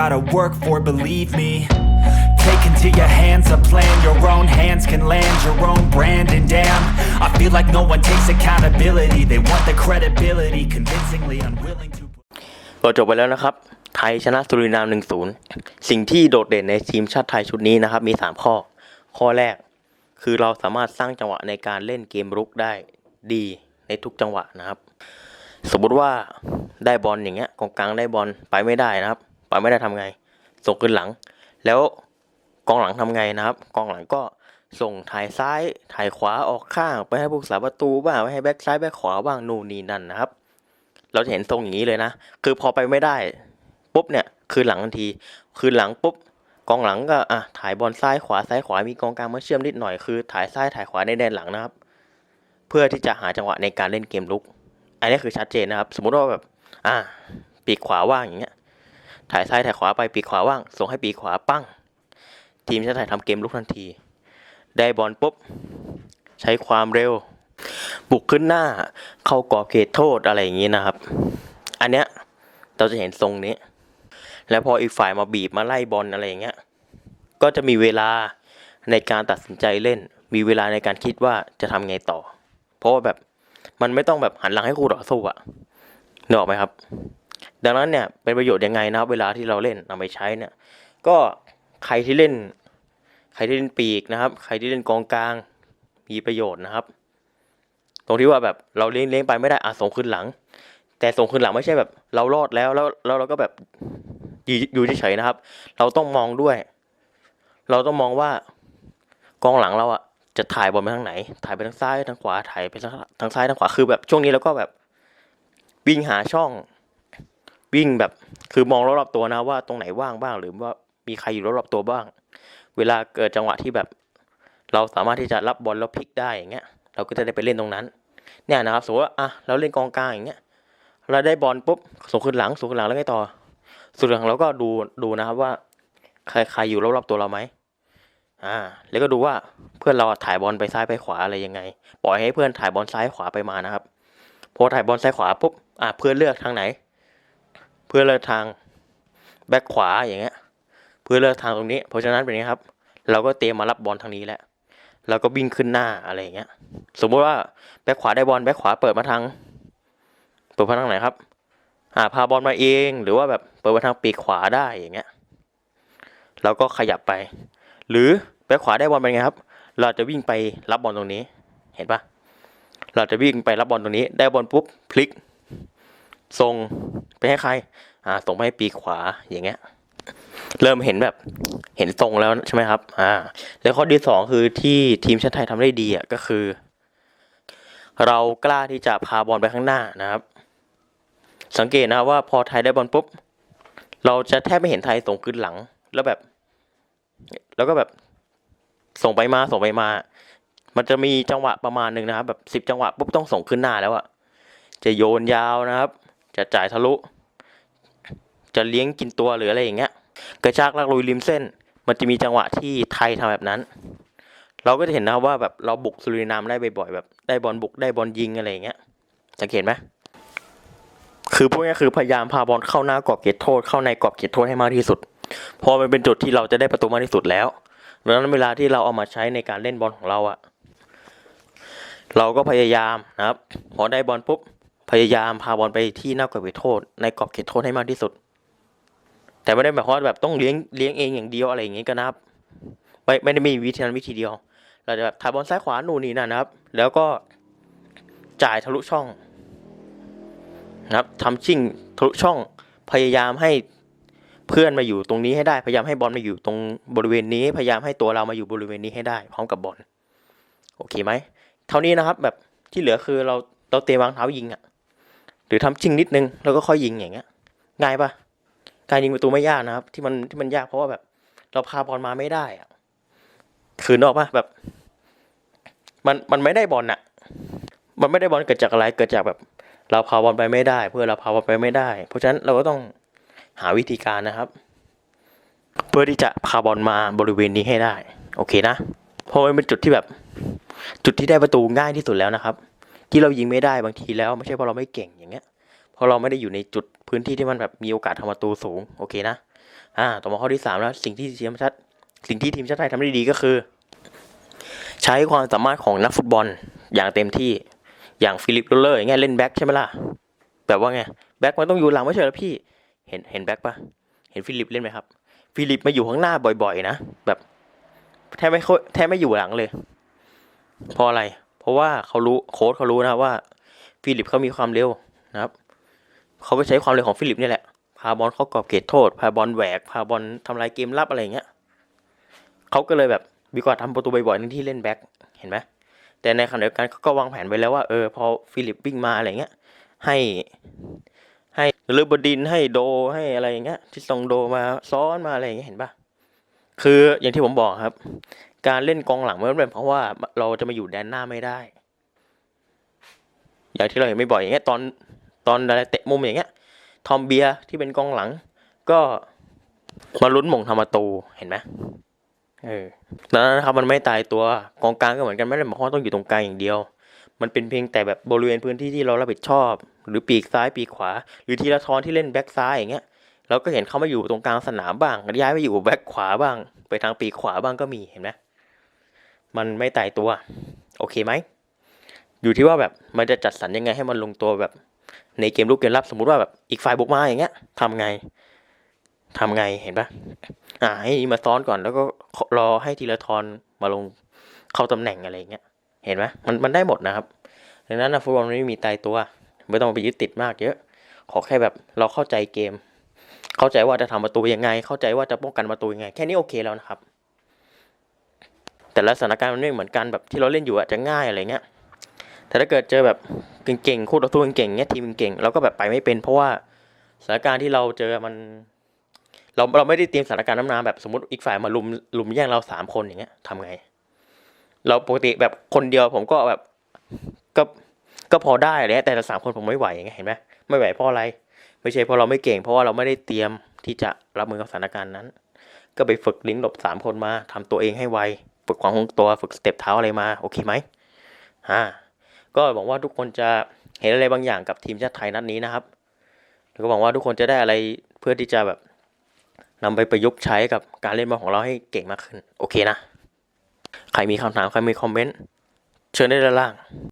gotta work for, believe me. Take into your hands a plan, your own hands can land your own brand. And damn, I feel like no one takes accountability. They want the credibility, convincingly unwilling to. ก็จบไปแล้วนะครับ ไทยชนะสุรินาม1-0 สิ่งที่โดดเด่นในทีมชาติไทยชุดนี้นะครับ มี 3 ข้อ ข้อแรกคือเราสามารถสร้างจังหวะในการเล่นเกมรุกได้ดีในทุกจังหวะนะครับ สมมติว่าได้บอลอย่างเงี้ยกองกลางได้บอลไปไม่ได้นะครับ ไปไม่ได้ทำไง ส่งขึ้นหลัง แล้วกองหลังทำไงนะครับ กองหลังก็ส่งถ่ายซ้ายถ่ายขวาออกข้าง ไปให้ผู้สาประตูบ้างไปให้แบ็คซ้ายแบ็คขวาบ้างนู่นนี่นั่นนะครับ เราจะเห็นทรงอย่างนี้เลยนะ คือพอไปไม่ได้ปุ๊บเนี่ยคืนหลังทันทีคืนหลังปุ๊บกองหลังก็อะถ่ายบอลซ้ายขวาซ้ายขวามีกองกลางมาเชื่อมนิดหน่อยคือถ่ายซ้ายถ่ายขวาในแดนหลังนะครับ เพื่อที่จะหาจังหวะในการเล่นเกมลุก อันนี้คือชัดเจนนะครับ สมมุติว่าแบบอะปีกขวาว่างอย่างเงี้ย ถ่ายซ้ายถ่ายขวาไปปีกขวาว่าง ส่งให้ปีกขวาปั้ง ทีมชาติไทยทำเกมลุกทันที ได้บอลปุ๊บ ใช้ความเร็ว บุกขึ้นหน้า เข้ากรอบเขตโทษอะไรอย่างนี้นะครับ อันเนี้ยเราจะเห็นทรงนี้ แล้วพออีกฝ่ายมาบีบมาไล่บอลอะไรอย่างเงี้ย ก็จะมีเวลาในการตัดสินใจเล่น มีเวลาในการคิดว่าจะทำไงต่อ เพราะว่าแบบมันไม่ต้องแบบหันหลังให้คู่ต่อสู้อะนึกออกไหมครับ ดังนั้นเนี่ยเป็นประโยชน์ยังไงนะครับ เวลาที่เราเล่นนำไปใช้เนี่ย ก็ใครที่เล่น ใครที่เล่นปีกนะครับ ใครที่เล่นกองกลางมีประโยชน์นะครับ ตรงที่ว่าแบบเราเลี้ยงเลี้ยงไปไม่ได้อะส่งขึ้นหลัง แต่ส่งขึ้นหลังไม่ใช่แบบ เรารอดแล้วแล้วแล้วเราก็แบบอยู่อยู่เฉยๆนะครับ เราต้องมองด้วย เราต้องมองว่ากองหลังเราอะจะถ่ายบอลไปทางไหน ถ่ายไปทางซ้ายทางขวาถ่ายไปทางทางซ้ายทางขวาคือแบบช่วงนี้เราก็แบบวิ่งหาช่อง วิ่งแบบคือมองรอบๆตัวนะว่าตรงไหนว่างบ้างหรือว่ามีใครอยู่รอบๆตัวบ้าง เวลาเกิดจังหวะที่แบบ เราสามารถที่จะรับบอลแล้วพลิกได้อย่างเงี้ย เราก็จะได้ไปเล่นตรงนั้น เนี่ยนะครับสมมติว่าอะเราเล่นกองกลางอย่างเงี้ยเราได้บอลปุ๊บส่งขึ้นหลังส่งขึ้นหลังแล้วไงต่อส่วนหลังเราก็ดูดูนะครับว่า ใครใครอยู่รอบๆตัวเราไหมอ่า แล้วก็ดูว่าเพื่อนเราถ่ายบอลไปซ้ายไปขวาอะไรยังไง ปล่อยให้เพื่อนถ่ายบอลซ้ายขวาไปมานะครับ พอถ่ายบอลซ้ายขวาปุ๊บอ่าเพื่อนเลือกทางไหน พื่อเลือกทางแบ็คขวาอย่างเงี้ย เพื่อเลือกทางตรงนี้ เพราะฉะนั้นเป็นไงครับ เราก็เตรียมมารับบอลทางนี้แหละแล้วก็วิ่งขึ้นหน้าอะไรอย่างเงี้ย สมมุติว่าแบ็คขวาได้บอลแบ็คขวาเปิดมาทางเปิดมาทางไหนครับอ่าพาบอลมาเองหรือว่าแบบเปิดมาทางปีกขวาได้อย่างเงี้ยเราก็ขยับไป หรือแบ็คขวาได้บอลเป็นไงครับ เราจะวิ่งไปรับบอลตรงนี้ เห็นปะเราจะวิ่งไปรับบอลตรงนี้ ได้บอลปุ๊บพลิกส่ง ไปให้ใคร อ่าส่งไปให้ปีกขวาอย่างเงี้ย เริ่มเห็นแบบเห็นทรงแล้วใช่ไหมครับ อ่า แล้วข้อที่สองคือที่ทีมชาติไทยทำได้ดีอะก็คือ เรากล้าที่จะพาบอลไปข้างหน้านะครับ สังเกตนะครับว่าพอไทยได้บอลปุ๊บเราจะแทบไม่เห็นไทยส่งขึ้นหลัง แล้วแบบ แล้วก็แบบส่งไปมาส่งไปมา มันจะมีจังหวะประมาณหนึ่งนะครับ แบบสิบจังหวะปุ๊บต้องส่งขึ้นหน้าแล้วอะจะโยนยาวนะครับ จะจ่ายทะลุ จะเลี้ยงกินตัวหรืออะไรอย่างเงี้ยกระชากลากลุยริมเส้น มันจะมีจังหวะที่ไทยทำแบบนั้น เราก็จะเห็นนะว่าแบบเราบุกสุรินามได้บ่อยๆแบบ ได้บอลบุกได้บอลยิงอะไรอย่างเงี้ยสังเกตไหมคือพวกนี้คือพยายามพาบอลเข้าหน้ากรอบเขตโทษเข้าในกรอบเขตโทษให้มากที่สุด พอมันเป็นจุดที่เราจะได้ประตูมากที่สุดแล้วดังนั้นเวลาที่เราเอามาใช้ในการเล่นบอลของเราอะเราก็พยายามนะครับ พอได้บอลปุ๊บ ยายามพาบอลไปที่หน้ากรอบเขตโทษ ในกรอบเขตโทษให้มากที่สุด แต่ไม่ได้หมายความว่าแบบต้องเลี้ยงเลี้ยงเองอย่างเดียวอะไรอย่างงี้ก็นะครับ ไม่ไม่ได้มีวิธีนั้นวิธีเดียว เราจะแบบถ่ายบอลซ้ายขวาหนูนนี่นั่นนะครับ แล้วก็จ่ายทะลุช่องนะครับทำชิ่งทะลุช่องพยายามให้เพื่อนมาอยู่ตรงนี้ให้ได้ พยายามให้บอลมาอยู่ตรงบริเวณนี้ พยายามให้ตัวเรามาอยู่บริเวณนี้ให้ได้ พร้อมกับบอล โอเคไหม เท่านี้นะครับ แบบที่เหลือคือเราเราเตะวางเท้ายิงอะ่ะ หรือทำชิ่งนิดนึงแล้วก็ค่อยยิงอย่างเงี้ยง่ายปะการยิงประตูไม่ยากนะครับที่มันที่มันยากเพราะว่าแบบ เราพาบอลมาไม่ได้อะคือนออกปะแบบ มันมันไม่ได้บอลอะมันไม่ได้บอลเกิดจากอะไรเกิดจากแบบ เราพาบอลไปไม่ได้ เพื่อเราพาบอลไปไม่ได้ เพราะฉะนั้นเราก็ต้องหาวิธีการนะครับ เพื่อที่จะพาบอลมาบริเวณนี้ให้ได้ โอเคนะเพราะมันเป็นจุดที่แบบ จุดที่ได้ประตูง่ายที่สุดแล้วนะครับ ที่เรายิงไม่ได้บางทีแล้วไม่ใช่เพราะเราไม่เก่งอย่างเงี้ยเพราะเราไม่ได้อยู่ในจุดพื้นที่ที่มันแบบมีโอกาสทำประตูสูงโอเคนะอ่าต่อมาข้อที่สามแล้วสิ่งที่ทีมชาติสิ่งที่ทีมชาติไทยทำได้ดีก็คือ ใช้ความสามารถของนักฟุตบอลอย่างเต็มที่อย่างฟิลิปโรเลอร์อย่างเงี้ยเล่นแบ็คใช่ไหมล่ะแบบว่าไงแบ็คมันต้องอยู่หลังไม่ใช่หรอพี่เห็นเห็นแบ็คปะเห็นฟิลิปเล่นไหมครับฟิลิปมาอยู่ข้างหน้าบ่อย ๆ นะแบบแทบไม่ค่อยแทบไม่อยู่หลังเลยเพราะอะไร เพราะว่าเขารู้โค้ชเขารู้นะว่าฟิลิปเขามีความเร็วนะครับเขาก็ใช้ความเร็วของฟิลิปนี่แหละ พาบอลเข้ากรอบเขตโทษ พาบอลแหวก พาบอลทำลายเกมรับอะไรเงี้ยเขาก็เลยแบบดีกว่าทำประตูบ่อยๆในที่เล่นแบ็คเห็นไหมแต่ในขณะเดียวกันเขาก็วางแผนไว้แล้วว่าเออพอฟิลิปวิ่งมาอะไรเงี้ยให้ให้เลอบดินให้โดให้อะไรอย่างเงี้ยที่ส่งโดมาซ้อนมาอะไรอย่างเงี้ยเห็นปะคืออย่างที่ผมบอกครับ การเล่นกองหลังมันเป็นเพราะว่าเราจะมาอยู่แดนหน้าไม่ได้ อย่างที่เราเห็นไม่บ่อยอย่างเงี้ยตอนตอนอะไรเตะมุมอย่างเงี้ย ทอมเบียที่เป็นกองหลัง ก็มาลุ้นหม่งทำประตูเห็นไหมเออดังนั้นนะครับมันไม่ตายตัวกองกลางก็เหมือนกันไม่ได้หมายความว่าต้องอยู่ตรงกลางอย่างเดียว มันเป็นเพียงแต่แบบบริเวณพื้นที่ที่เรารับผิดชอบ หรือปีกซ้ายปีกขวา หรือทีละทอนที่เล่นแบ็กซ้ายอย่างเงี้ยเราก็เห็นเขามาอยู่ตรงกลางสนามบ้างย้ายไปอยู่แบ็กขวาบ้าง ไปทางปีกขวาบ้างก็มีเห็นไหม มันไม่ตายตัว โอเคไหม อยู่ที่ว่าแบบมันจะจัดสรรยังไงให้มันลงตัวแบบ ในเกมลุกเกมรับสมมุติว่าแบบอีกฝ่ายบุกมาอย่างเงี้ยทำไงทำไงเห็นปะอ่า ให้มาซ้อนก่อนแล้วก็รอให้ทีละทอนมาลงเข้าตำแหน่งอะไรเงี้ยเห็นไหมมันมันได้หมดนะครับดังนั้นฟุตบอลไม่มีตายตัว ไม่ต้องไปยึดติดมากเยอะ ขอแค่แบบเราเข้าใจเกม เข้าใจว่าจะทำประตูยังไง เข้าใจว่าจะป้องกันประตูยังไง แค่นี้โอเคแล้วนะครับ แต่ละสถานการณ์มันไม่เหมือนกันแบบที่เราเล่นอยู่อาจจะง่ายอะไรเงี้ย แต่ถ้าเกิดเจอแบบเก่งๆคู่ต่อสู้เก่งๆเงี้ยทีมเก่งเราก็แบบไปไม่เป็น เพราะว่าสถานการณ์ที่เราเจอมันเราเราไม่ได้เตรียมสถานการณ์น้ำน้ำแบบสมมติอีกฝ่ายมาลุมลุมแย่งเราสามคนอย่างเงี้ยทำไง เราปกติแบบคนเดียวผมก็แบบก็ก็พอได้เลยแต่สามคนผมไม่ไหวไงเห็นไหมไม่ไหวเพราะอะไร ไม่ใช่เพราะเราไม่เก่ง เพราะว่าเราไม่ได้เตรียมที่จะรับมือกับสถานการณ์นั้น ก็ไปฝึกลิงก์หลบสามคนมาทำตัวเองให้ไว ฝึกความคล่องตัวฝึกสเต็ปเท้าอะไรมาโอเคไหมอ่าก็หวังว่าทุกคนจะเห็นอะไรบางอย่างกับทีมชาติไทยนัดนี้นะครับแล้วก็หวังว่าทุกคนจะได้อะไรเพื่อที่จะแบบนำไปประยุกต์ใช้กับการเล่นบอลของเราให้เก่งมากขึ้น โอเคนะ ใครมีคำถาม ใครมีคอมเมนต์ เชิญได้ด้านล่าง